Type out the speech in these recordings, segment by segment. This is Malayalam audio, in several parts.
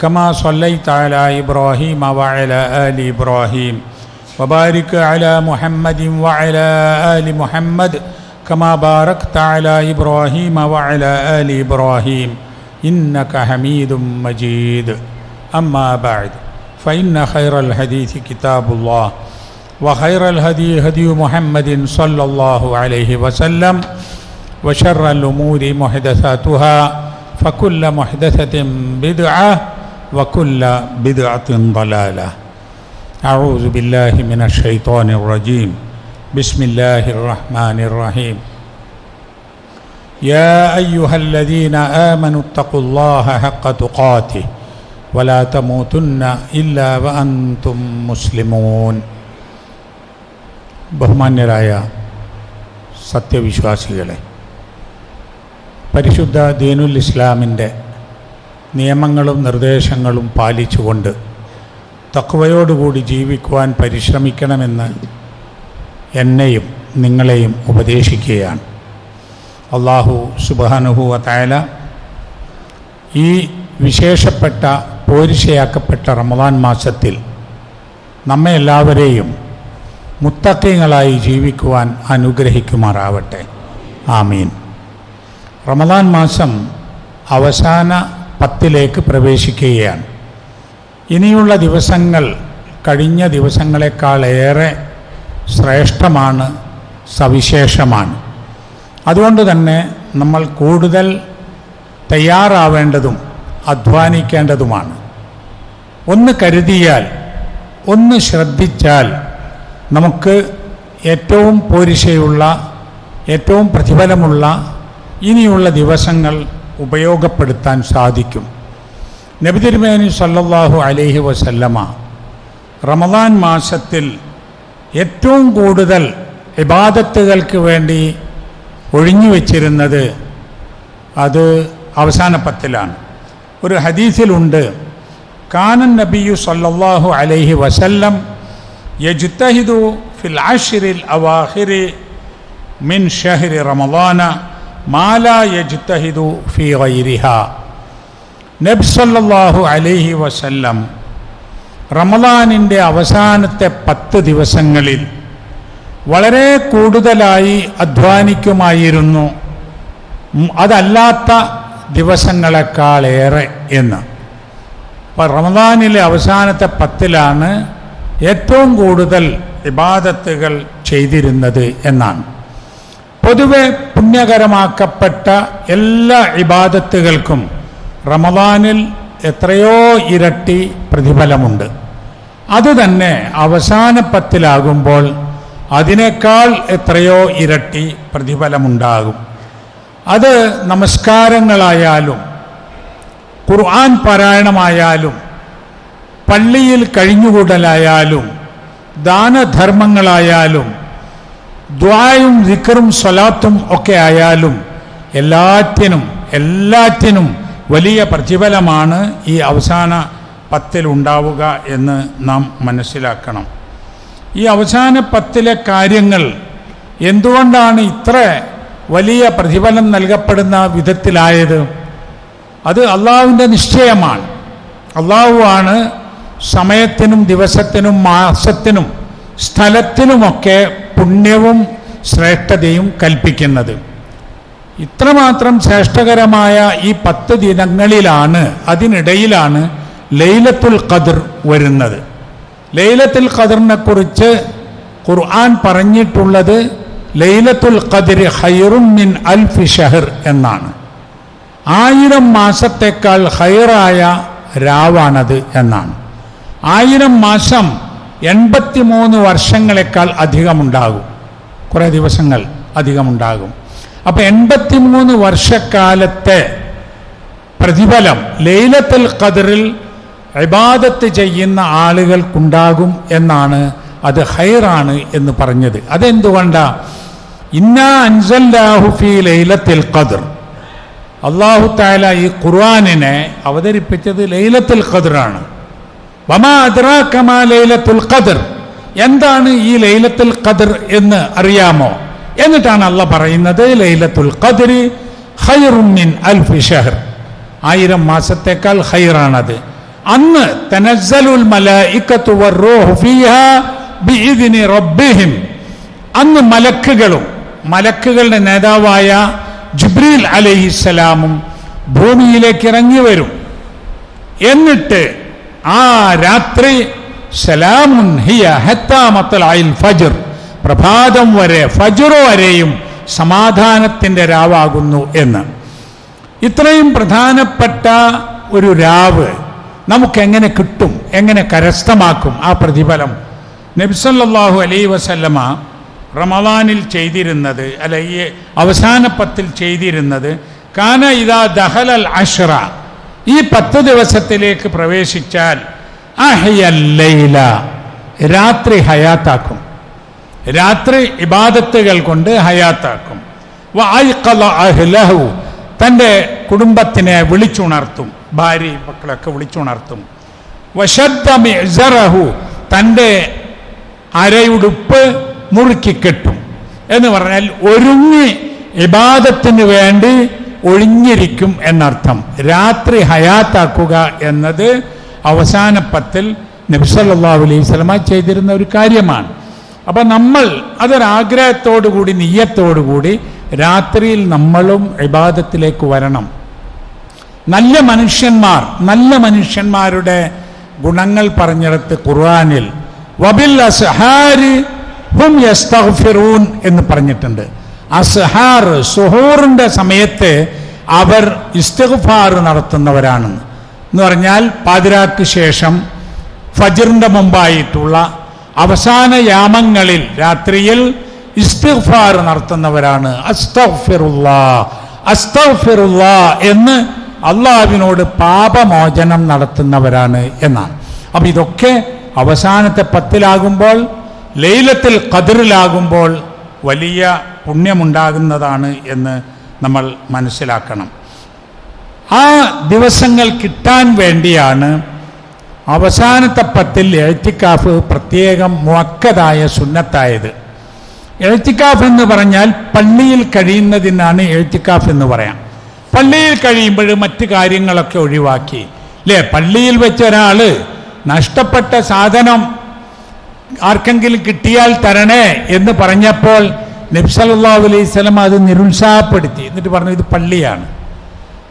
كما صليت على إبراهيم وعلى آل إبراهيم وبارك على محمد وعلى آل محمد كما باركت على إبراهيم وعلى آل إبراهيم إنك حميد مجيد. أما بعد فإن خير الحديث كتاب الله وخير الهدي هدي محمد صلى الله عليه وسلم وشر الأمور محدثاتها فكل محدثة بدعة وكل بدعة ضلالة أعوذ بالله من الشيطان الرجيم بسم الله الرحمن الرحيم يا أيها الذين آمنوا اتقوا الله حق تقاته ولا تموتن إلا وأنتم مسلمون ബഹുമാന്യരായ സത്യവിശ്വാസികളെ പരിശുദ്ധ ദീനുൽ ഇസ്ലാമിൻ്റെ നിയമങ്ങളും നിർദ്ദേശങ്ങളും പാലിച്ചുകൊണ്ട് തക്വയോടുകൂടി ജീവിക്കുവാൻ പരിശ്രമിക്കണമെന്ന് എന്നെയും നിങ്ങളെയും ഉപദേശിക്കുകയാണ്. അള്ളാഹു സുബാനുഹുവ തായാല ഈ വിശേഷപ്പെട്ട പോരിശയാക്കപ്പെട്ട റമദാൻ മാസത്തിൽ നമ്മെ എല്ലാവരെയും മുത്തക്കങ്ങളായി ജീവിക്കുവാൻ അനുഗ്രഹിക്കുമാറാവട്ടെ. ആമീൻ. റമദാൻ മാസം അവസാന പത്തിലേക്ക് പ്രവേശിക്കുകയാണ്. ഇനിയുള്ള ദിവസങ്ങൾ കഴിഞ്ഞ ദിവസങ്ങളെക്കാൾ ഏറെ ശ്രേഷ്ഠമാണ് സവിശേഷമാണ്. അതുകൊണ്ട് തന്നെ നമ്മൾ കൂടുതൽ തയ്യാറാവേണ്ടതും അധ്വാനിക്കേണ്ടതുമാണ്. ഒന്ന് കരുതിയാൽ ഒന്ന് ശ്രദ്ധിച്ചാൽ നമുക്ക് ഏറ്റവും പോരിശയുള്ള ഏറ്റവും പ്രതിഫലമുള്ള ഇനിയുള്ള ദിവസങ്ങൾ ഉപയോഗപ്പെടുത്താൻ സാധിക്കും. നബിതിരുമേനി സല്ലല്ലാഹു അലൈഹി വസല്ലമ റമദാൻ മാസത്തിൽ ഏറ്റവും കൂടുതൽ ഇബാദത്തുകൾക്ക് വേണ്ടി ഒഴിഞ്ഞു വച്ചിരുന്നത് അത് അവസാന പത്തിലാണ്. ഒരു ഹദീസിലുണ്ട് കാനൻ നബിയു സല്ലല്ലാഹു അലൈഹി വസല്ലം യജുത്തഹിദു ഫിൽ ആഷിറിൽ അവാഹിരി മിൻ ഷഹരി റമദാന മാല യജ്തഹിദു ഫി ഗൈരിഹ. നബി സല്ലല്ലാഹു അലൈഹി വസല്ലം റമദാനിന്റെ അവസാനത്തെ പത്ത് ദിവസങ്ങളിൽ വളരെ കൂടുതലായി അധ്വാനിക്കുമായിരുന്നു. അതല്ലാത്ത ദിവസങ്ങളെക്കാളേറെ എന്ന്. അപ്പം റമദാനിലെ അവസാനത്തെ പത്തിലാണ് ഏറ്റവും കൂടുതൽ ഇബാദത്തുകൾ ചെയ്തിരുന്നത് എന്നാണ്. പൊതുവെ പുണ്യകരമാക്കപ്പെട്ട എല്ലാ ഇബാദത്തുകൾക്കും റമദാനിൽ എത്രയോ ഇരട്ടി പ്രതിഫലമുണ്ട്. അതുതന്നെ അവസാന പത്തിലാകുമ്പോൾ അതിനേക്കാൾ എത്രയോ ഇരട്ടി പ്രതിഫലമുണ്ടാകും. അത് നമസ്കാരങ്ങളായാലും ഖുർആൻ പാരായണമായാലും പള്ളിയിൽ കഴിഞ്ഞുകൂടലായാലും ദാനധർമ്മങ്ങളായാലും ദ്വായും ദിക്കറും സ്വലാത്തും ഒക്കെ ആയാലും എല്ലാറ്റിനും എല്ലാറ്റിനും വലിയ പ്രതിഫലമാണ് ഈ അവസാന പത്തിലുണ്ടാവുക എന്ന് നാം മനസ്സിലാക്കണം. ഈ അവസാന പത്തിലെ കാര്യങ്ങൾ എന്തുകൊണ്ടാണ് ഇത്ര വലിയ പ്രതിഫലം നൽകപ്പെടുന്ന വിധത്തിലായത്? അത് അള്ളാഹുവിന്റെ നിശ്ചയമാണ്. അള്ളാഹുവാണ് സമയത്തിനും ദിവസത്തിനും മാസത്തിനും സ്ഥലത്തിനുമൊക്കെ പുണ്യവും ശ്രേഷ്ഠതയും കൽപ്പിക്കുന്നത്. ഇത്രമാത്രം ശ്രേഷ്ഠകരമായ ഈ പത്ത് ദിനങ്ങളിലാണ് അതിനിടയിലാണ് ലൈലത്തുൽ ഖദർ വരുന്നത്. ലൈലത്തുൽ ഖദറിനെ കുറിച്ച് ഖുർആൻ പറഞ്ഞിട്ടുള്ളത് ലൈലത്തുൽ ഖദർ ഹൈറുൻ മിൻ അൽഫി ഷഹർ എന്നാണ്. ആയിരം മാസത്തേക്കാൾ ഹൈറായ രാവാണത് എന്നാണ്. ആയിരം മാസം എൺപത്തിമൂന്ന് വർഷങ്ങളെക്കാൾ അധികമുണ്ടാകും. കുറേ ദിവസങ്ങൾ അധികമുണ്ടാകും. അപ്പം എൺപത്തിമൂന്ന് വർഷക്കാലത്തെ പ്രതിഫലം ലൈലത്തുൽ ഖദറിൽ ഇബാദത്ത് ചെയ്യുന്ന ആളുകൾക്കുണ്ടാകും എന്നാണ് അത് ഹൈറാണ് എന്ന് പറഞ്ഞത്. അതെന്തുകൊണ്ടാ? ഇന്നാ അൻസല്ലാഹുഫി ലൈലത്തിൽ ഖദർ. അള്ളാഹു താല ഈ ഖുർആാനിനെ അവതരിപ്പിച്ചത് ലൈലത്തുൽ ഖദറാണ്. ലൈലത്തുൽ ഖദർ. എന്താണ് ഈ ലൈലത്തുൽ ഖദർ എന്ന് അറിയാമോ? എന്നിട്ടാണ് അല്ല പറയുന്നത് ലൈലത്തുൽ ഖദരി ഹൈറുമിൻ മിൻ അൽഫി ഷഹർ. ആയിരം മാസത്തേക്കാൾ ഹൈറാണത് അന്ന് തനസ്സലുൽ മലായിക്കത്തു വറൂഹു റബ്ബിഹിം. അന്ന് മലക്കുകളും മലക്കുകളുടെ നേതാവായ ജിബ്രീൽ അലഹിസ്സലാമും ഭൂമിയിലേക്ക് ഇറങ്ങി വരും. എന്നിട്ട് ആ രാത്രി സലാമുൻ ഹിയ ഹത്താ മത്തലായിൽ ഫജർ. പ്രഭാതം വരെ ഫജർ വരെയും സമാധാനത്തിന്റെ രാവാകുന്നു എന്ന്. ഇത്രയും പ്രധാനപ്പെട്ട ഒരു രാവ് നമുക്ക് എങ്ങനെ കിട്ടും? എങ്ങനെ കരസ്ഥമാക്കും ആ പ്രതിഫലം? നബ്സല്ലാഹു അലൈ വസല്ലമ റമദാനിൽ ചെയ്തിരുന്നത് അല്ല ഈ അവസാന പത്തിൽ ചെയ്തിരുന്നത് കാന ഇതാ ദഹലൽ അഷ്റ. ഈ പത്ത് ദിവസത്തിലേക്ക് പ്രവേശിച്ചാൽ അഹയല്ലൈല രാത്രി ഹയാത്താക്കും. രാത്രി ഇബാദത്തുകൾ കൊണ്ട് ഹയാത്താക്കും. അഹ്ലഹു തന്റെ കുടുംബത്തിനെ വിളിച്ചുണർത്തും ഭാര്യ മക്കളൊക്കെ വിളിച്ചുണർത്തും. വശദ്ദമിറഹു തന്റെ അരയുടുപ്പ് മുറുക്കിക്കെട്ടും എന്ന് പറഞ്ഞാൽ ഒരുങ്ങി ഇബാദത്തിന് വേണ്ടി ഒഴിഞ്ഞിരിക്കും എന്നർത്ഥം. രാത്രി ഹയാത്താക്കുക എന്നത് അവസാന പത്തിൽ നബ്സല്ലാ അലൈഹി സ്വലമ ചെയ്തിരുന്ന ഒരു കാര്യമാണ്. അപ്പം നമ്മൾ അതൊരാഗ്രഹത്തോടുകൂടി നീയത്തോടുകൂടി രാത്രിയിൽ നമ്മളും ഇബാദത്തിലേക്ക് വരണം. നല്ല മനുഷ്യന്മാർ നല്ല മനുഷ്യന്മാരുടെ ഗുണങ്ങൾ പറഞ്ഞിടത്ത് ഖുർആാനിൽ വബിൽ അസ്ഹാരി ഹും എന്ന് പറഞ്ഞിട്ടുണ്ട്. അസ്ഹാർ സുഹൂറിന്റെ സമയത്ത് അവർ ഇസ്തഗ്ഫാർ നടത്തുന്നവരാണെന്ന്. എന്ന് പറഞ്ഞാൽ പാതിരാക്ക് ശേഷം ഫജറിന്റെ മുമ്പായിട്ടുള്ള അവസാന യാമങ്ങളിൽ രാത്രിയിൽ ഇസ്തിഗ്ഫാർ നടത്തുന്നവരാണ്. അസ്തഗ്ഫിറുല്ലാ എന്ന് അള്ളാഹുവിനോട് പാപമോചനം നടത്തുന്നവരാണ് എന്നാണ്. അപ്പം ഇതൊക്കെ അവസാനത്തെ പത്തിലാകുമ്പോൾ ലൈലത്തിൽ കതിറിലാകുമ്പോൾ വലിയ പുണ്യമുണ്ടാകുന്നതാണ് എന്ന് നമ്മൾ മനസ്സിലാക്കണം. ആ ദിവസങ്ങൾ കിട്ടാൻ വേണ്ടിയാണ് അവസാനത്തെ പത്തിൽ എഴുത്തിക്കാഫ് പ്രത്യേകം മുക്കതായ സുന്നത്തായത്. എഴുത്തിക്കാഫ് എന്ന് പറഞ്ഞാൽ പള്ളിയിൽ കഴിയുന്നതിനാണ് എഴുത്തിക്കാഫ് എന്ന് പറയാം. പള്ളിയിൽ കഴിയുമ്പോൾ മറ്റു കാര്യങ്ങളൊക്കെ ഒഴിവാക്കി. അല്ലേ പള്ളിയിൽ വെച്ച ഒരാൾ നഷ്ടപ്പെട്ട സാധനം ആർക്കെങ്കിലും കിട്ടിയാൽ തരണേ എന്ന് പറഞ്ഞപ്പോൾ നബ്സല്ലാ അലൈഹി സ്വലം അത് നിരുത്സാഹപ്പെടുത്തി. എന്നിട്ട് പറഞ്ഞു ഇത് പള്ളിയാണ്.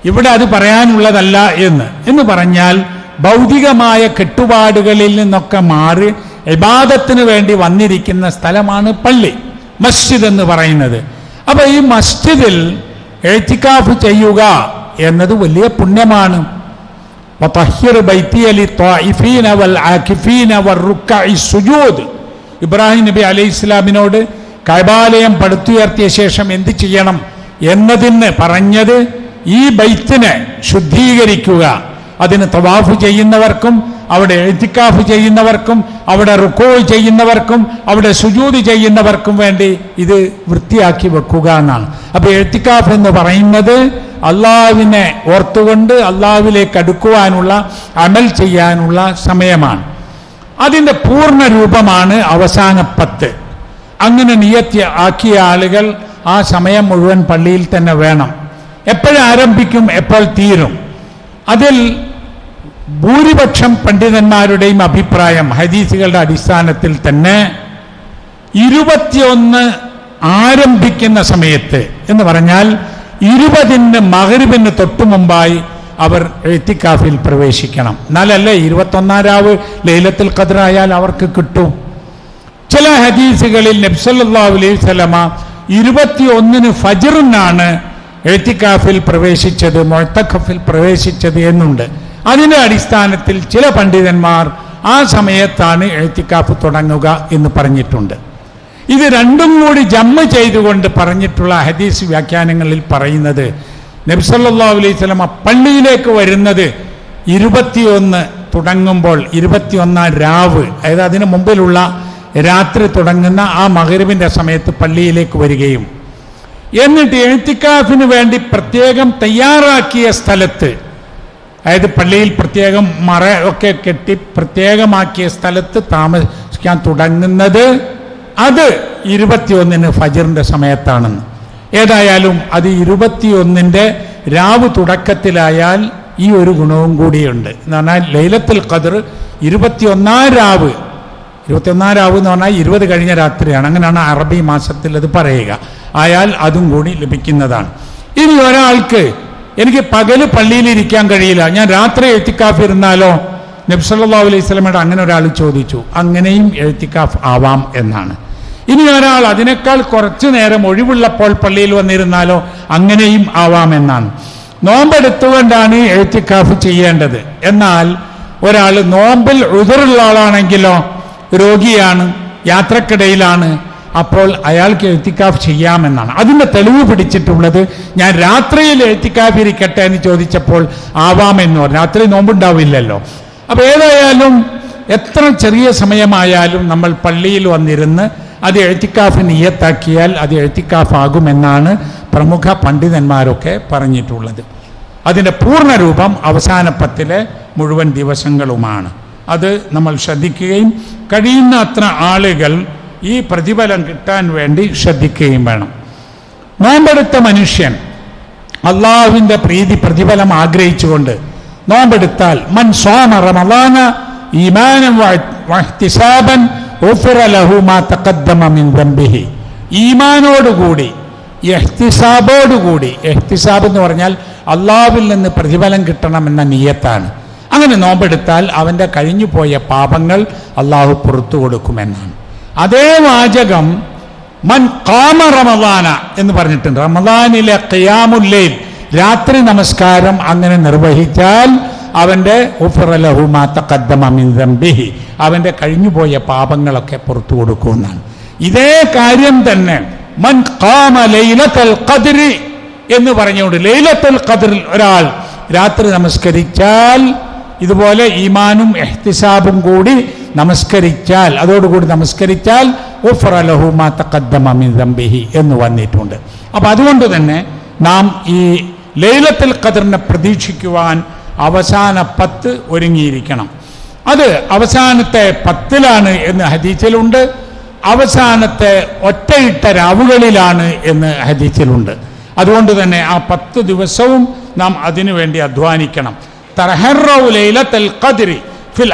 ഇവിടെ അത് പറയാനുള്ളതല്ല എന്ന്. എന്ന് പറഞ്ഞാൽ ഭൗതികമായ കെട്ടുപാടുകളിൽ നിന്നൊക്കെ മാറി ഇബാദത്തിന് വേണ്ടി വന്നിരിക്കുന്ന സ്ഥലമാണ് പള്ളി മസ്ജിദ് എന്ന് പറയുന്നത്. അപ്പോൾ ഈ മസ്ജിദിൽ എഴുത്തിക്കാഫ് ചെയ്യുക എന്നത് വലിയ പുണ്യമാണ്. ഇബ്രാഹിം നബി അലൈഹി ഇസ്ലാമിനോട് കൈബാലയം പടുത്തുയർത്തിയ ശേഷം എന്ത് ചെയ്യണം എന്നതിന് പറഞ്ഞത് ഈ ബൈത്തിനെ ശുദ്ധീകരിക്കുക. അതിന് തവാഫ് ചെയ്യുന്നവർക്കും അവിടെ എഴുത്തിക്കാഫ് ചെയ്യുന്നവർക്കും അവിടെ റുക്കോ ചെയ്യുന്നവർക്കും അവിടെ സുജൂതി ചെയ്യുന്നവർക്കും വേണ്ടി ഇത് വൃത്തിയാക്കി വെക്കുക എന്നാണ്. അപ്പോൾ എഴുത്തിക്കാഫ് എന്ന് പറയുന്നത് അള്ളാവിനെ ഓർത്തുകൊണ്ട് അള്ളാവിലേക്ക് അടുക്കുവാനുള്ള അമൽ ചെയ്യാനുള്ള സമയമാണ്. അതിന്റെ പൂർണ രൂപമാണ് അവസാന പത്ത്. അങ്ങനെ നിയത്തി ആക്കിയ ആളുകൾ ആ സമയം മുഴുവൻ പള്ളിയിൽ തന്നെ വേണം. എപ്പോഴാരംഭിക്കും എപ്പോൾ തീരും. അതിൽ ഭൂരിപക്ഷം പണ്ഡിതന്മാരുടെയും അഭിപ്രായം ഹദീസുകളുടെ അടിസ്ഥാനത്തിൽ തന്നെ ഇരുപത്തിയൊന്ന് ആരംഭിക്കുന്ന സമയത്ത് എന്ന് പറഞ്ഞാൽ ഇരുപതിന് മകരിബിന് തൊട്ടു മുമ്പായി അവർ എത്തിക്കാഫിൽ പ്രവേശിക്കണം. എന്നാലല്ലേ ഇരുപത്തൊന്നാം രാവ് ലൈലത്തിൽ കതിരായാൽ അവർക്ക് കിട്ടും. ചില ഹദീസുകളിൽ നബ്സല്ലാ അലൈഹി സ്വലമ ഇരുപത്തിയൊന്നിന് ഫജറിനാണ് എഴുത്തിക്കാഫിൽ പ്രവേശിച്ചത് മൊഴത്തഖഫിൽ പ്രവേശിച്ചത് എന്നുണ്ട്. അതിന്റെ അടിസ്ഥാനത്തിൽ ചില പണ്ഡിതന്മാർ ആ സമയത്താണ് എഴുത്തിക്കാഫ് തുടങ്ങുക എന്ന് പറഞ്ഞിട്ടുണ്ട്. ഇത് രണ്ടും കൂടി ജമ്മ ചെയ്തുകൊണ്ട് പറഞ്ഞിട്ടുള്ള ഹദീസ് വ്യാഖ്യാനങ്ങളിൽ പറയുന്നത് നബ്സല്ലാ അലൈഹി സ്വലമ പള്ളിയിലേക്ക് വരുന്നത് ഇരുപത്തിയൊന്ന് തുടങ്ങുമ്പോൾ ഇരുപത്തിയൊന്നാം രാവ് അതായത് അതിന് മുമ്പിലുള്ള രാത്രി തുടങ്ങുന്ന ആ മകരുവിന്റെ സമയത്ത് പള്ളിയിലേക്ക് വരികയും എന്നിട്ട് എഴുത്തിക്കാഫിന് വേണ്ടി പ്രത്യേകം തയ്യാറാക്കിയ സ്ഥലത്ത് അതായത് പള്ളിയിൽ പ്രത്യേകം മറ ഒക്കെ കെട്ടി പ്രത്യേകമാക്കിയ സ്ഥലത്ത് താമസിക്കാൻ തുടങ്ങുന്നത് അത് ഇരുപത്തിയൊന്നിന് ഫജറിന്റെ സമയത്താണെന്ന്. ഏതായാലും അത് ഇരുപത്തിയൊന്നിന്റെ രാവ് തുടക്കത്തിലായാൽ ഈ ഒരു ഗുണവും കൂടിയുണ്ട്. എന്ന് പറഞ്ഞാൽ ലൈലത്തിൽ ഖദർ ഇരുപത്തിയൊന്നാം രാവ് ഇരുപത്തിയൊന്നാം എന്ന് പറഞ്ഞാൽ ഇരുപത് കഴിഞ്ഞ രാത്രിയാണ്. അങ്ങനെയാണ് അറബി മാസത്തിൽ അത് പറയുക. ആയാൽ അതും കൂടി ലഭിക്കുന്നതാണ്. ഇനി ഒരാൾക്ക് എനിക്ക് പകൽ പള്ളിയിൽ ഇരിക്കാൻ കഴിയില്ല. ഞാൻ രാത്രി എഴുത്തിക്കാഫ് ഇരുന്നാലോ? നബ്സല്ലാ അലൈഹി സ്വലമയുടെ അങ്ങനെ ഒരാൾ ചോദിച്ചു. അങ്ങനെയും എഴുത്തിക്കാഫ് ആവാം എന്നാണ്. ഇനി ഒരാൾ അതിനേക്കാൾ കുറച്ചു നേരം ഒഴിവുള്ളപ്പോൾ പള്ളിയിൽ വന്നിരുന്നാലോ? അങ്ങനെയും ആവാം എന്നാണ്. നോമ്പെടുത്തുകൊണ്ടാണ് എഴുത്തിക്കാഫ് ചെയ്യേണ്ടത്. എന്നാൽ ഒരാൾ നോമ്പിൽ ഉതിറുള്ള ആളാണെങ്കിലോ? രോഗിയാണ് യാത്രക്കിടയിലാണ് അപ്പോൾ അയാൾക്ക് എഴുത്തിക്കാഫ് ചെയ്യാമെന്നാണ്. അതിന്റെ തെളിവ് പിടിച്ചിട്ടുള്ളത് ഞാൻ രാത്രിയിൽ എഴുത്തിക്കാഫ് ഇരിക്കട്ടെ എന്ന് ചോദിച്ചപ്പോൾ ആവാമെന്ന് പറഞ്ഞു. രാത്രി നോമ്പുണ്ടാവില്ലല്ലോ. അപ്പോൾ ഏതായാലും എത്ര ചെറിയ സമയമായാലും നമ്മൾ പള്ളിയിൽ വന്നിരുന്ന് അത് എഴുത്തിക്കാഫ് നിയത്താക്കിയാൽ അത് എഴുത്തിക്കാഫ് ആകുമെന്നാണ് പ്രമുഖ പണ്ഡിതന്മാരൊക്കെ പറഞ്ഞിട്ടുള്ളത്. അതിന്റെ പൂർണരൂപം അവസാന പത്തിലെ മുഴുവൻ ദിവസങ്ങളുമാണ്. അത് നമ്മൾ ശ്രദ്ധിക്കുകയും കഴിയുന്ന അത്ര ആളുകൾ ഈ പ്രതിഫലം കിട്ടാൻ വേണ്ടി ശ്രദ്ധിക്കുകയും വേണം. നോമ്പെടുത്ത മനുഷ്യൻ അള്ളാഹുവിന്റെ പ്രീതി പ്രതിഫലം ആഗ്രഹിച്ചുകൊണ്ട് നോമ്പെടുത്താൽ മൻ സോമ ദംബിഹി. ഈമാനോടുകൂടി എഹ്തിസാബോടുകൂടി എഹ്തിസാബ് എന്ന് പറഞ്ഞാൽ അള്ളാവിൽ നിന്ന് പ്രതിഫലം കിട്ടണമെന്ന നിയത്താണ്. അങ്ങനെ നോമ്പെടുത്താൽ അവന്റെ കഴിഞ്ഞുപോയ പാപങ്ങൾ അള്ളാഹു പുറത്തു കൊടുക്കുമെന്നാണ്. അതേ വാചകം മൻ കാമ റമദാന എന്ന് പറഞ്ഞിട്ടുണ്ട്. റമദാനിലെ ഖിയാമുല്ലയിൽ രാത്രി നമസ്കാരം അങ്ങനെ നിർവഹിച്ചാൽ അവന്റെ ഉഫറലഹുമാത്തക്കദ്ദമിന്ദംബിഹി അവന്റെ കഴിഞ്ഞുപോയ പാപങ്ങളൊക്കെ പുറത്തു കൊടുക്കുമെന്നാണ്. ഇതേ കാര്യം തന്നെ മൻ കാമ ലൈലത്തൽ കതിരി എന്ന് പറഞ്ഞുകൊണ്ട് ലൈലത്തൽ ഖദ്റിൽ ഒരാൾ രാത്രി നമസ്കരിച്ചാൽ ഇതുപോലെ ഈമാനും എഹ്തിസാബും കൂടി നമസ്കരിച്ചാൽ അതോടുകൂടി നമസ്കരിച്ചാൽ ഉഫറലഹുമാത്തക്കദ്ദമിന്ദംബിഹി എന്ന് വന്നിട്ടുണ്ട്. അപ്പം അതുകൊണ്ട് തന്നെ നാം ഈ ലൈലത്തിൽ ഖദറിനെ പ്രതീക്ഷിക്കുവാൻ അവസാന പത്ത് ഒരുങ്ങിയിരിക്കണം. അത് അവസാനത്തെ പത്തിലാണ് എന്ന് ഹദീസിലുണ്ട്. അവസാനത്തെ ഒറ്റയിട്ട രാവുകളിലാണ് എന്ന് ഹദീസിലുണ്ട്. അതുകൊണ്ട് തന്നെ ആ പത്ത് ദിവസവും നാം അതിനുവേണ്ടി അധ്വാനിക്കണം. ഫിൽ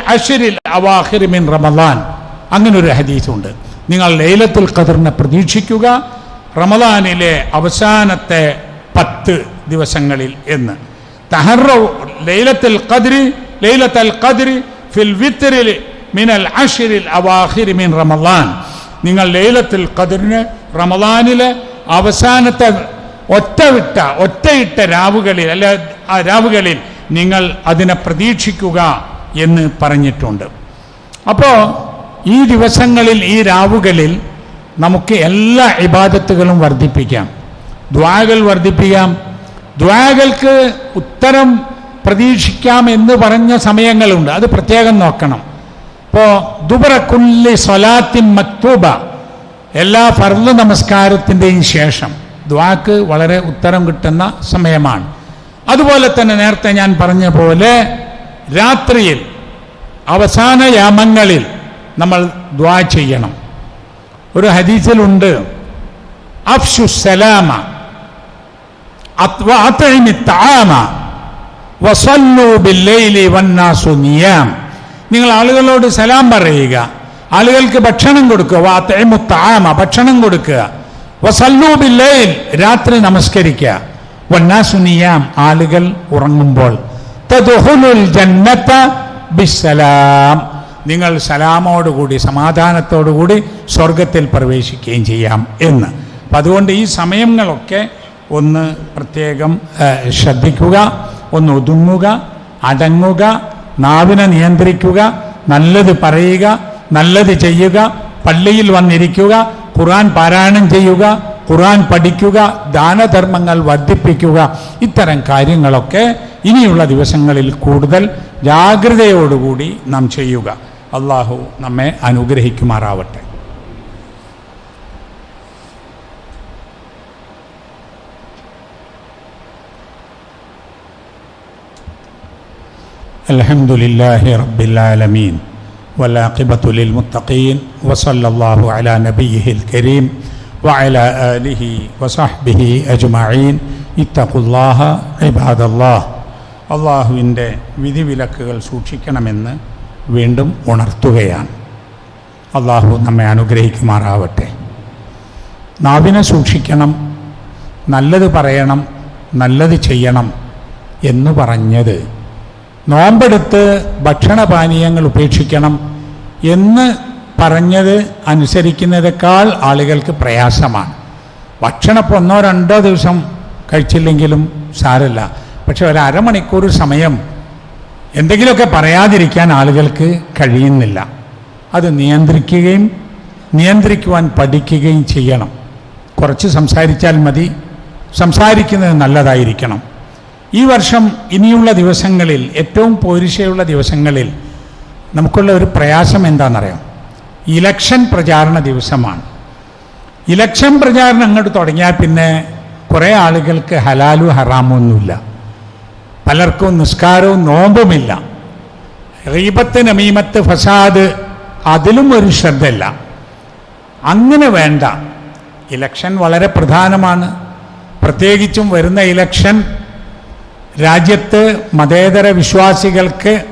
മിൻ റമദാൻ. അങ്ങനെ ഒരു ഹദീസുണ്ട്. നിങ്ങൾ ലൈലത്തുൽ ഖദറിനെ പ്രതീക്ഷിക്കുക. റമദാനിലെ അവസാനത്തെ പത്ത് ദിവസങ്ങളിൽ എന്ന്. ലൈലത്തുൽ ലൈലത്തുൽ ഫിൽ മിൻ റമദാൻ. നിങ്ങൾ ലൈലത്തുൽ ഖദ്റിന് റമദാനിലെ അവസാനത്തെ ഒറ്റവിട്ട ഒറ്റയിട്ട രാവുകളിൽ അല്ല ആ രാവുകളിൽ നിങ്ങൾ അതിനെ പ്രതീക്ഷിക്കുക എന്ന് പറഞ്ഞിട്ടുണ്ട്. അപ്പോൾ ഈ ദിവസങ്ങളിൽ ഈ രാവുകളിൽ നമുക്ക് എല്ലാ ഇബാദത്തുകളും വർദ്ധിപ്പിക്കാം. ദ്വാകൾ വർദ്ധിപ്പിക്കാം. ദ്വാകൾക്ക് ഉത്തരം പ്രതീക്ഷിക്കാം എന്ന് പറഞ്ഞ സമയങ്ങളുണ്ട്. അത് പ്രത്യേകം നോക്കണം. ഇപ്പോൾ ദുബറക്കുല്ലി സ്വലാത്തിൻ മക്തൂബ എല്ലാ ഫർദ് നമസ്കാരത്തിന്റെയും ശേഷം ദ്വാക്ക് വളരെ ഉത്തരം കിട്ടുന്ന സമയമാണ്. അതുപോലെ തന്നെ നേരത്തെ ഞാൻ പറഞ്ഞ പോലെ രാത്രിയിൽ അവസാന യാമങ്ങളിൽ നമ്മൾ ദ്വാ ചെയ്യണം. ഒരു ഹദീസിലുണ്ട് അഫ്ഷു സലാമ നിങ്ങൾ ആളുകളോട് സലാം പറയുക ആളുകൾക്ക് ഭക്ഷണം കൊടുക്കുക ഭക്ഷണം കൊടുക്കുക വസല്ലൂബില്ലയിൽ രാത്രി നമസ്കരിക്കുക. വന്നാസു നിയാം ആളുകൾ ഉറങ്ങുമ്പോൾ ബിസ്സലാം. നിങ്ങൾ സലാമോടുകൂടി സമാധാനത്തോടുകൂടി സ്വർഗത്തിൽ പ്രവേശിക്കുകയും ചെയ്യാം എന്ന്. അപ്പം അതുകൊണ്ട് ഈ സമയങ്ങളൊക്കെ ഒന്ന് പ്രത്യേകം ശ്രദ്ധിക്കുക ഒന്ന് ഒതുങ്ങുക അടങ്ങുക നാവിനെ നിയന്ത്രിക്കുക നല്ലത് പറയുക നല്ലത് ചെയ്യുക പള്ളിയിൽ വന്നിരിക്കുക ഖുറാൻ പാരായണം ചെയ്യുക ഖുർആൻ പഠിക്കുക ദാനധർമ്മങ്ങൾ വർദ്ധിപ്പിക്കുക ഇത്തരം കാര്യങ്ങളൊക്കെ ഇനിയുള്ള ദിവസങ്ങളിൽ കൂടുതൽ ജാഗ്രതയോടുകൂടി നാം ചെയ്യുക അള്ളാഹു നമ്മെ അനുഗ്രഹിക്കുമാറാവട്ടെ الحمد لله رب العالمين والعاقبة للمتقين وصلى الله على نبيه الكريم وعلى آله وصحبه أجمعين اتقوا الله عباد الله അള്ളാഹുവിൻ്റെ വിധിവിലക്കുകൾ സൂക്ഷിക്കണമെന്ന് വീണ്ടും ഉണർത്തുകയാണ് അള്ളാഹു നമ്മെ അനുഗ്രഹിക്കുമാറാവട്ടെ നാവിനെ സൂക്ഷിക്കണം നല്ലത് പറയണം നല്ലത് ചെയ്യണം എന്ന് പറഞ്ഞത് നോമ്പെടുത്ത് ഭക്ഷണപാനീയങ്ങൾ ഉപേക്ഷിക്കണം എന്ന് പറഞ്ഞത് അനുസരിക്കുന്നതിനേക്കാൾ ആളുകൾക്ക് പ്രയാസമാണ്. ഭക്ഷണം ഇപ്പോൾ ഒന്നോ രണ്ടോ ദിവസം കഴിച്ചില്ലെങ്കിലും സാരല്ല പക്ഷെ ഒരു അരമണിക്കൂർ സമയം എന്തെങ്കിലുമൊക്കെ പറയാതിരിക്കാൻ ആളുകൾക്ക് കഴിയുന്നില്ല. അത് നിയന്ത്രിക്കുകയും നിയന്ത്രിക്കുവാൻ പഠിക്കുകയും ചെയ്യണം. കുറച്ച് സംസാരിച്ചാൽ മതി. സംസാരിക്കുന്നത് നല്ലതായിരിക്കണം. ഈ വർഷം ഇനിയുള്ള ദിവസങ്ങളിൽ ഏറ്റവും പോരിശയുള്ള ദിവസങ്ങളിൽ നമുക്കുള്ള ഒരു പ്രയാസം എന്താണെന്നറിയാം ഇലക്ഷൻ പ്രചാരണ ദിവസമാണ്. ഇലക്ഷൻ പ്രചാരണം അങ്ങോട്ട് തുടങ്ങിയാൽ പിന്നെ കുറേ ആളുകൾക്ക് ഹലാലും ഹറാമൊന്നുമില്ല പലർക്കും നിസ്കാരവും നോമ്പുമില്ല. റീബത്ത് നമീമത്ത് ഫസാദ് അതിലും ഒരു ശ്രദ്ധയില്ല. അങ്ങനെ വേണ്ട. ഇലക്ഷൻ വളരെ പ്രധാനമാണ്. പ്രത്യേകിച്ചും വരുന്ന ഇലക്ഷൻ രാജ്യത്ത് മതേതര വിശ്വാസികൾക്ക്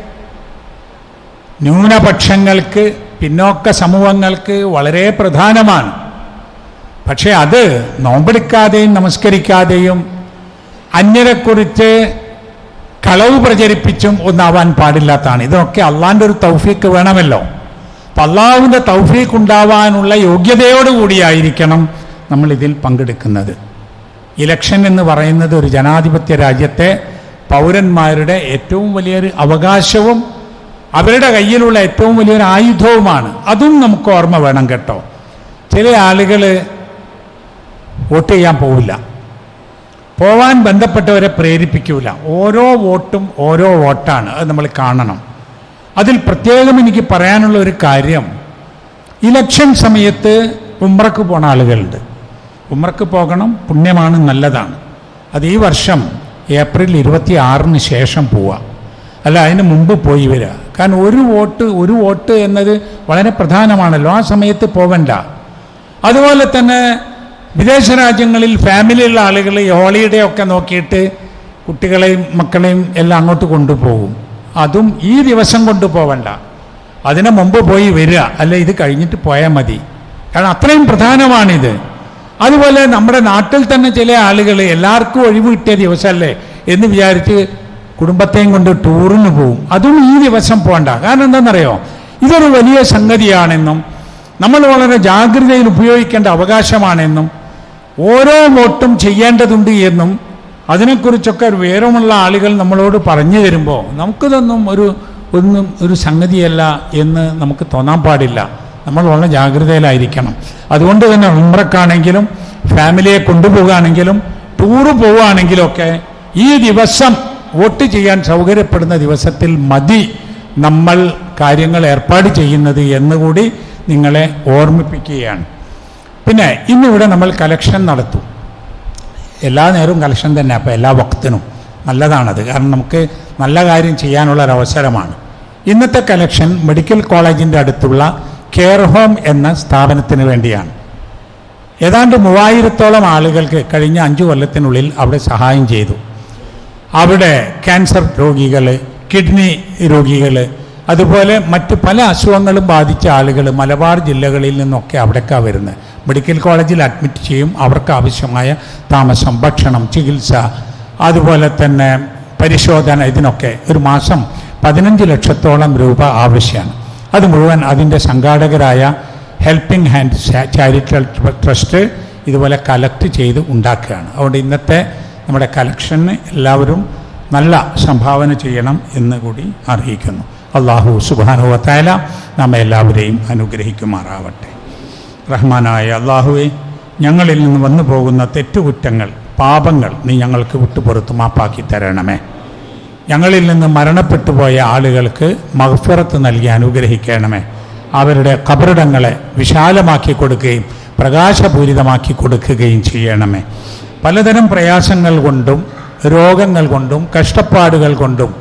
ന്യൂനപക്ഷങ്ങൾക്ക് പിന്നോക്ക സമൂഹങ്ങൾക്ക് വളരെ പ്രധാനമാണ്. പക്ഷേ അത് നോമ്പെടുക്കാതെയും നമസ്കരിക്കാതെയും അന്യരെക്കുറിച്ച് കളവ് പ്രചരിപ്പിച്ചും ഒന്നാവാൻ പാടില്ലാത്തതാണ്. ഇതൊക്കെ അള്ളാന്റെ ഒരു തൗഫീക്ക് വേണമല്ലോ. അപ്പം അള്ളാഹുവിന്റെ തൗഫീക്ക് ഉണ്ടാവാനുള്ള യോഗ്യതയോടുകൂടിയായിരിക്കണം നമ്മൾ ഇതിൽ പങ്കെടുക്കുന്നത്. ഇലക്ഷൻ എന്ന് പറയുന്നത് ഒരു ജനാധിപത്യ രാജ്യത്തെ പൗരന്മാരുടെ ഏറ്റവും വലിയൊരു അവകാശവും അവരുടെ കയ്യിലുള്ള ഏറ്റവും വലിയൊരു ആയുധവുമാണ്. അതും നമുക്ക് ഓർമ്മ വേണം കേട്ടോ. ചില ആളുകൾ വോട്ട് ചെയ്യാൻ പോവില്ല. പോവാൻ ബന്ധപ്പെട്ടവരെ പ്രേരിപ്പിക്കൂല. ഓരോ വോട്ടും ഓരോ വോട്ടാണ്. അത് നമ്മൾ കാണണം. അതിൽ പ്രത്യേകം എനിക്ക് പറയാനുള്ള ഒരു കാര്യം. ഇലക്ഷൻ സമയത്ത് ഉമ്രക്ക് പോണ ആളുകളുണ്ട്. ഉമ്രക്ക് പോകണം പുണ്യമാണ് നല്ലതാണ്. അത് ഈ വർഷം ഏപ്രിൽ ഇരുപത്തി ആറിന് ശേഷം പോവുക അല്ല അതിന് മുമ്പ് പോയി വരിക കാരണം ഒരു വോട്ട് ഒരു വോട്ട് എന്നത് വളരെ പ്രധാനമാണല്ലോ. ആ സമയത്ത് പോകണ്ട അതുപോലെ തന്നെ വിദേശ രാജ്യങ്ങളിൽ ഫാമിലിയുള്ള ആളുകൾ ഹോളിഡേ ഒക്കെ നോക്കിയിട്ട് കുട്ടികളെയും മക്കളെയും എല്ലാം അങ്ങോട്ട് കൊണ്ടുപോകും. അതും ഈ ദിവസം കൊണ്ടുപോകണ്ട അതിനു മുമ്പ് പോയി വരിക. അല്ല ഇത് കഴിഞ്ഞിട്ട് പോയാൽ മതി. കാരണം അത്രയും പ്രധാനമാണിത്. അതുപോലെ നമ്മുടെ നാട്ടിൽ തന്നെ ചില ആളുകൾ എല്ലാവർക്കും ഒഴിവ് കിട്ടിയ ദിവസമല്ലേ എന്ന് വിചാരിച്ച് കുടുംബത്തെയും കൊണ്ട് ടൂറിന് പോവും. അതും ഈ ദിവസം പോകണ്ട കാരണം എന്താണെന്നറിയോ? ഇതൊരു വലിയ സംഗതിയാണെന്നും നമ്മൾ വളരെ ജാഗ്രതയിൽ ഉപയോഗിക്കേണ്ട അവകാശമാണെന്നും ഓരോ വോട്ടും ചെയ്യേണ്ടതുണ്ട് എന്നും അതിനെക്കുറിച്ചൊക്കെ ഒരു വിവരമുള്ള ആളുകൾ നമ്മളോട് പറഞ്ഞു തരുമ്പോൾ നമുക്കിതൊന്നും ഒരു ഒന്നും ഒരു സംഗതിയല്ല എന്ന് നമുക്ക് തോന്നാൻ പാടില്ല. നമ്മൾ വളരെ ജാഗ്രതയിലായിരിക്കണം. അതുകൊണ്ട് തന്നെ ഉംറക്കാണെങ്കിലും ഫാമിലിയെ കൊണ്ടുപോകുകയാണെങ്കിലും ടൂറ് പോവുകയാണെങ്കിലൊക്കെ ഈ ദിവസം വോട്ട് ചെയ്യാൻ സൗകര്യപ്പെടുന്ന ദിവസത്തിൽ മതി നമ്മൾ കാര്യങ്ങൾ ഏർപ്പാട് ചെയ്യുന്നത് എന്നുകൂടി നിങ്ങളെ ഓർമ്മിപ്പിക്കുകയാണ്. പിന്നെ ഇന്നിവിടെ നമ്മൾ കലക്ഷൻ നടത്തും. എല്ലാ നേരവും കലക്ഷൻ തന്നെ അപ്പോൾ എല്ലാ വക്തിനും നല്ലതാണത്. കാരണം നമുക്ക് നല്ല കാര്യം ചെയ്യാനുള്ള ഒരു അവസരമാണ് ഇന്നത്തെ കലക്ഷൻ മെഡിക്കൽ കോളേജിന്റെ അടുത്തുള്ള കെയർ ഹോം എന്ന സ്ഥാപനത്തിന് വേണ്ടിയാണ്. ഏതാണ്ട് മൂവായിരത്തോളം ആളുകൾക്ക് കഴിഞ്ഞ അഞ്ചു കൊല്ലത്തിനുള്ളിൽ അവിടെ സഹായം ചെയ്തു. അവിടെ ക്യാൻസർ രോഗികൾ കിഡ്നി രോഗികൾ അതുപോലെ മറ്റ് പല അസുഖങ്ങളും ബാധിച്ച ആളുകൾ മലബാർ ജില്ലകളിൽ നിന്നൊക്കെ അവിടേക്കാണ് വരുന്നത് മെഡിക്കൽ കോളേജിൽ അഡ്മിറ്റ് ചെയ്യും അവർക്ക് ആവശ്യമായ താമസം ഭക്ഷണം ചികിത്സ അതുപോലെ തന്നെ പരിശോധന ഇതിനൊക്കെ ഒരു മാസം പതിനഞ്ച് ലക്ഷത്തോളം രൂപ ആവശ്യമാണ് അത് മുഴുവൻ അതിന്റെ സംഘാടകരായ ഹെൽപ്പിംഗ് ഹാൻഡ് ചാരിറ്റബിൾ ട്രസ്റ്റ് ഇതുപോലെ കലക്ട് ചെയ്ത് ഉണ്ടാക്കുകയാണ്. അതുകൊണ്ട് ഇന്നത്തെ നമ്മുടെ കലക്ഷന് എല്ലാവരും നല്ല സംഭാവന ചെയ്യണം എന്ന് കൂടി അറിയിക്കുന്നു അള്ളാഹു സുബാനുവത്തായ നമ്മെ എല്ലാവരെയും അനുഗ്രഹിക്കുമാറാവട്ടെ. റഹ്മാനായ അള്ളാഹുവെ ഞങ്ങളിൽ നിന്ന് വന്നു പോകുന്ന തെറ്റുകുറ്റങ്ങൾ പാപങ്ങൾ നീ ഞങ്ങൾക്ക് വിട്ടുപുറത്ത് മാപ്പാക്കി തരണമേ. ഞങ്ങളിൽ നിന്ന് മരണപ്പെട്ടു പോയ ആളുകൾക്ക് മഹഫിറത്ത് നൽകി അനുഗ്രഹിക്കണമേ. അവരുടെ കബറിടങ്ങളെ വിശാലമാക്കി കൊടുക്കുകയും പ്രകാശപൂരിതമാക്കി കൊടുക്കുകയും ചെയ്യണമേ. പലതരം പ്രയാസങ്ങൾ കൊണ്ടും രോഗങ്ങൾ കൊണ്ടും കഷ്ടപ്പാടുകൾ കൊണ്ടും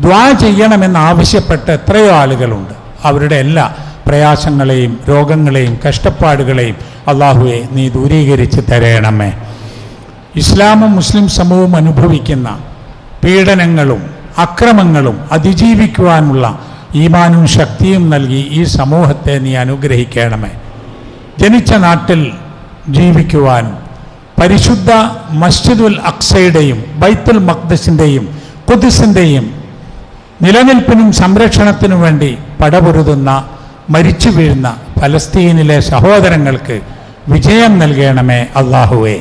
ദ്വാ ചെയ്യണമെന്നാവശ്യപ്പെട്ട എത്രയോ ആളുകളുണ്ട്. അവരുടെ എല്ലാ പ്രയാസങ്ങളെയും രോഗങ്ങളെയും കഷ്ടപ്പാടുകളെയും അള്ളാഹുവെ നീ ദൂരീകരിച്ച് തരയണമേ ഇസ്ലാമും മുസ്ലിം സമൂഹവും അനുഭവിക്കുന്ന പീഡനങ്ങളും അക്രമങ്ങളും അതിജീവിക്കുവാനുള്ള ഈമാനും ശക്തിയും നൽകി ഈ സമൂഹത്തെ നീ അനുഗ്രഹിക്കണമേ. ജനിച്ച നാട്ടിൽ ജീവിക്കുവാനും പരിശുദ്ധ മസ്ജിദുൽ അക്സയുടെയും ബൈത്തുൽ മഖ്ദസിന്റെയും കുദിസിന്റെയും നിലനിൽപ്പിനും സംരക്ഷണത്തിനും വേണ്ടി പടപൊരുതുന്ന മരിച്ചു വീഴുന്ന ഫലസ്തീനിലെ സഹോദരങ്ങൾക്ക് വിജയം നൽകണമേ അള്ളാഹുവേ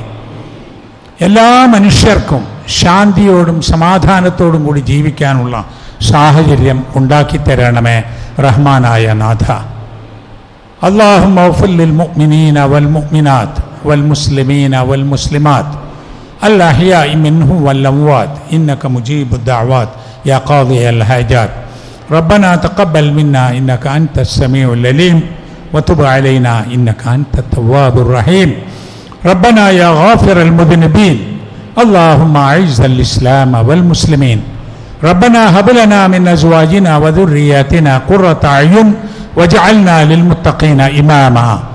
എല്ലാ മനുഷ്യർക്കും ശാന്തിയോടും സമാധാനത്തോടും കൂടി ജീവിക്കാനുള്ള സാഹചര്യം ഉണ്ടാക്കി തരണമേ റഹ്മാനായ നാഥ. അള്ളാഹു മൗഫുല്ലിൽ മുഅ്മിനീന വൽ മുഖ്മിനാഥ് والمسلمين والمسلمات. الأحياء منهم والأموات. إنك مجيب الدعوات. يا قاضي الحاجات. ربنا تقبل منا. إنك أنت السميع العليم. وتب علينا. إنك أنت التواب الرحيم. ربنا يا غافر المذنبين. اللهم أعز الإسلام والمسلمين. ربنا هب لنا من أزواجنا وذرياتنا قرة أعين. واجعلنا للمتقين إماما.